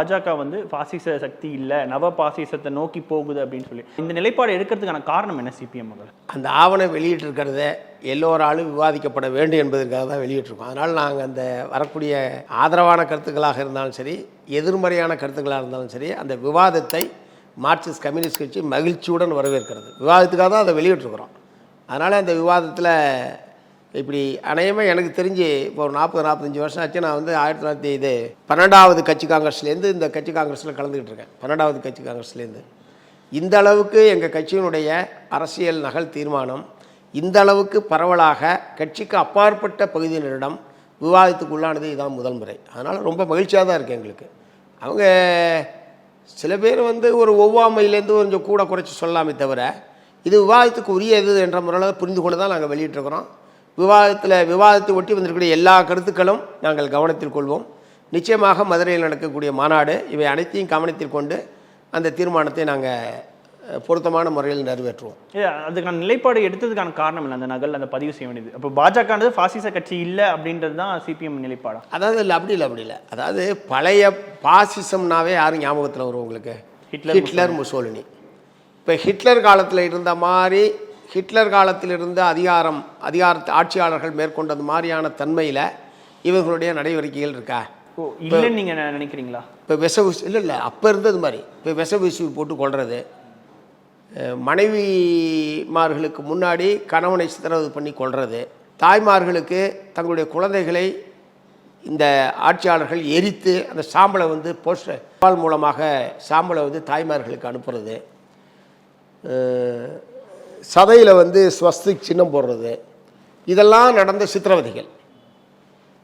பாஜக வந்து பாசிச சக்தி இல்லை நவ பாசிசத்தை நோக்கி போகுது அப்படின்னு சொல்லி. இந்த நிலைப்பாடு எடுக்கிறதுக்கான காரணம் என்ன சிபிஎம் அவர்கள்? அந்த ஆவணம் வெளியிட்டிருக்கிறத எல்லோராலும் விவாதிக்கப்பட வேண்டும் என்பதற்காக தான் வெளியிட்டிருக்கோம். அதனால் நாங்கள் அந்த வரக்கூடிய ஆதரவான கருத்துக்களாக இருந்தாலும் சரி எதிர்மறையான கருத்துக்களாக இருந்தாலும் சரி அந்த விவாதத்தை மார்க்சிஸ்ட் கம்யூனிஸ்ட் கட்சி மகிழ்ச்சியுடன் வரவேற்கிறது. விவாதத்துக்காக தான் அதை வெளியிட்டிருக்கிறோம். அதனால் அந்த விவாதத்தில் இப்படி அநேகமாக எனக்கு தெரிஞ்சு இப்போ ஒரு நாற்பது நாற்பத்தஞ்சு வருஷம் ஆச்சு. நான் வந்து ஆயிரத்தி தொள்ளாயிரத்தி இது பன்னெண்டாவது கட்சி காங்கிரஸ்லேருந்து இந்த கட்சி காங்கிரஸில் கலந்துக்கிட்டு இருக்கேன். பன்னெண்டாவது கட்சி காங்கிரஸ்லேருந்து. இந்த அளவுக்கு எங்கள் கட்சியினுடைய அரசியல் நகல் தீர்மானம் இந்த அளவுக்கு பரவலாக கட்சிக்கு அப்பாற்பட்ட பகுதியினரிடம் விவாதத்துக்கு உள்ளானது இதான் முதல் முறை. அதனால் ரொம்ப மகிழ்ச்சியாக தான் இருக்குது எங்களுக்கு. அவங்க சில பேர் வந்து ஒரு ஒவ்வாமையிலேருந்து கொஞ்சம் கூட குறைச்சி சொல்லலாமே தவிர இது விவாதத்துக்கு உரியது என்ற முறையில் புரிந்து கொண்டு தான் நாங்கள் வெளியிட்டிருக்கிறோம். விவாதத்தில் விவாதத்தை ஒட்டி வந்திருக்கக்கூடிய எல்லா கருத்துக்களும் நாங்கள் கவனத்தில் கொள்வோம். நிச்சயமாக மதுரையில் நடக்கக்கூடிய மாநாடு இவை அனைத்தையும் கவனத்தில் கொண்டு அந்த தீர்மானத்தை நாங்கள் பொருத்தமான முறையில் நிறைவேற்றுவோம். அதுக்கான நிலைப்பாடு எடுத்ததுக்கான காரணம் இல்லை அந்த நகல் அந்த பதிவு செய்ய வேண்டியது. அப்போ பாஜகன்றது பாசிச கட்சி இல்ல அப்படின்றது தான் சிபிஎம் நிலைப்பாடா? அதாவது இல்லை அப்படி இல்லை அப்படி இல்லை. அதாவது பழைய பாசிசம்னாவே யாரும் ஞாபகத்தில் வரும் உங்களுக்கு? Hitler, Hitler Mussolini. இப்போ ஹிட்லர் காலத்தில் இருந்த மாதிரி ஹிட்லர் காலத்தில் இருந்த அதிகாரம் அதிகார ஆட்சியாளர்கள் மேற்கொண்டது மாதிரியான தன்மையில் இவர்களுடைய நடவடிக்கைகள் இருக்கா? ஓ இல்லைன்னு நீங்க நெ- நினைக்கிறீங்களா? இப்போ விஷ ஊசி இல்லை இல்லை அப்போ இருந்தது மாதிரி. இப்போ விஷ ஊசி போட்டு கொள்வது மனைவிமார்களுக்கு முன்னாடி கணவனை சித்திரவதை பண்ணி கொள்வது தாய்மார்களுக்கு தங்களுடைய குழந்தைகளை இந்த ஆட்சியாளர்கள் எரித்து அந்த சாம்பலை வந்து போஸ்டர் பால் மூலமாக சாம்பலை வந்து தாய்மார்களுக்கு அனுப்புறது. சதையில் வந்து ஸ்வஸ்திக் சின்னம் போடுறது. இதெல்லாம் நடந்த சித்திரவதைகள்.